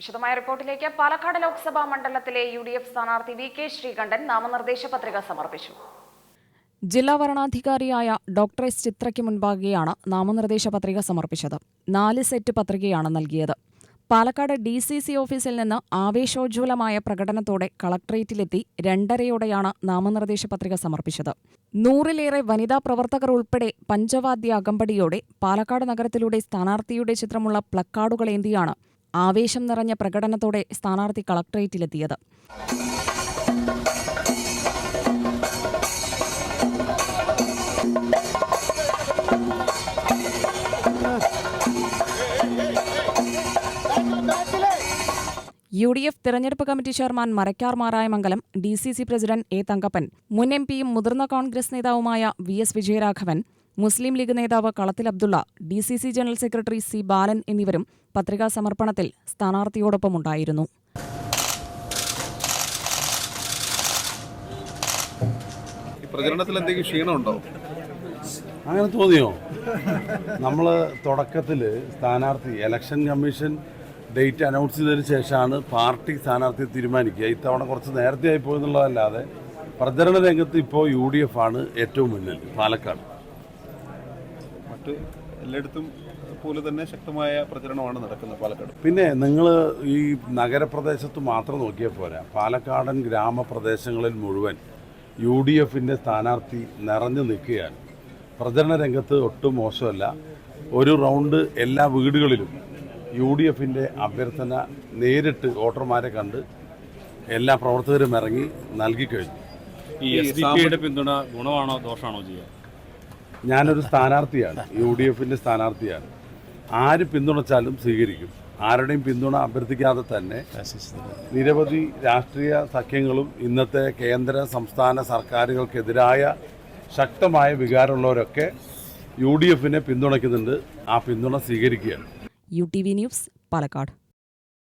വിശദമായ റിപ്പോർട്ടിലേക്ക് പാലക്കാട് ലോക്സഭാ മണ്ഡലത്തിലെ യു ഡി എഫ് സ്ഥാനാർത്ഥി വി കെ ശ്രീകണ്ഠൻ നാമനിർദ്ദേശ പത്രിക സമർപ്പിച്ചു. ജില്ലാ വരണാധികാരിയായ ഡോക്ടർ എസ് ചിത്രയ്ക്ക് മുൻപാകെയാണ് നാമനിർദ്ദേശ പത്രിക സമർപ്പിച്ചത്. നാല് സെറ്റ് പത്രികയാണ് നൽകിയത്. പാലക്കാട് ഡി സി സി ഓഫീസിൽ നിന്ന് ആവേശോജ്വലമായ പ്രകടനത്തോടെ കളക്ടറേറ്റിലെത്തി രണ്ടരയോടെയാണ് നാമനിർദ്ദേശ പത്രിക സമർപ്പിച്ചത്. നൂറിലേറെ വനിതാ പ്രവർത്തകർ ഉൾപ്പെടെ പഞ്ചവാദ്യ അകമ്പടിയോടെ പാലക്കാട് നഗരത്തിലൂടെ സ്ഥാനാർത്ഥിയുടെ ചിത്രമുള്ള പ്ലക്കാർഡുകളേന്തിയാണ് ആവേശം നിറഞ്ഞ പ്രകടനത്തോടെ സ്ഥാനാർത്ഥി കളക്ടറേറ്റിലെത്തിയത് യു ഡി എഫ് തിരഞ്ഞെടുപ്പ് committee chairman Marakkar Marayamangalam D C C president A Thankappan മുൻ എം പിയും മുതിർന്ന കോൺഗ്രസ് നേതാവുമായ വി എസ് വിജയരാഘവൻ മുസ്ലിം ലീഗ് നേതാവ് Kalathil Abdulla D C C general secretary C Balan എന്നിവരും പത്രികാ സമർപ്പണത്തിൽ സ്ഥാനാർത്ഥിയോടൊപ്പമുണ്ടായിരുന്നു. ഈ പ്രചരണത്തിൽ എന്തെങ്കിലും ക്ഷീണമുണ്ടോ? അങ്ങനെ തോന്നിയോ? നമ്മൾ തുടക്കത്തിൽ സ്ഥാനാർത്ഥി ഇലക്ഷൻ കമ്മീഷൻ ഡേറ്റ് അനൗൺസ് ചെയ്തതിന് ശേഷമാണ് പാർട്ടി സ്ഥാനാർത്ഥി തീരുമാനിക്കുക. ഇത്തവണ കുറച്ച് നേരത്തെ ആയി പോയെന്നുള്ളതല്ലാതെ പ്രചരണ രംഗത്ത് ഇപ്പോൾ യു ഡി എഫ് ആണ് ഏറ്റവും മുന്നിൽ പാലക്കാട്. മറ്റ് എല്ലായിടത്തും പോലെ തന്നെ ശക്തമായ പ്രചരണമാണ് നടക്കുന്നത് പാലക്കാട്. പിന്നെ നിങ്ങൾ ഈ നഗരപ്രദേശത്ത് മാത്രം നോക്കിയാൽ പോരാ. പാലക്കാടൻ ഗ്രാമപ്രദേശങ്ങളിൽ മുഴുവൻ യു ഡി എഫിന്റെ സ്ഥാനാർത്ഥി നിറഞ്ഞു നിൽക്കുകയാണ്. പ്രചരണ രംഗത്ത് ഒട്ടും മോശമല്ല. ഒരു റൗണ്ട് എല്ലാ വീടുകളിലും യു ഡി എഫിന്റെ അഭ്യർത്ഥന നേരിട്ട് വോട്ടർമാരെ കണ്ട് എല്ലാ പ്രവർത്തകരും ഇറങ്ങി നൽകിക്കഴിഞ്ഞു ഈ എസ് ഡി പിയുടെ പിന്തുണ ഗുണമാണോ ദോഷമാണോ ചെയ്യുക ഞാനൊരു സ്ഥാനാർത്ഥിയാണ് യു ഡി എഫിന്റെ സ്ഥാനാർത്ഥിയാണ്. ആര് പിന്തുണച്ചാലും സ്വീകരിക്കും. ആരുടെയും പിന്തുണ അഭ്യർത്ഥിക്കാതെ തന്നെ നിരവധി രാഷ്ട്രീയ സഖ്യങ്ങളും ഇന്നത്തെ കേന്ദ്ര സംസ്ഥാന സർക്കാരുകൾക്കെതിരായ ശക്തമായ വികാരമുള്ളവരൊക്കെ യു ഡി എഫിനെ പിന്തുണയ്ക്കുന്നുണ്ട്. ആ പിന്തുണ സ്വീകരിക്കുകയാണ്. U T V news Palakkad.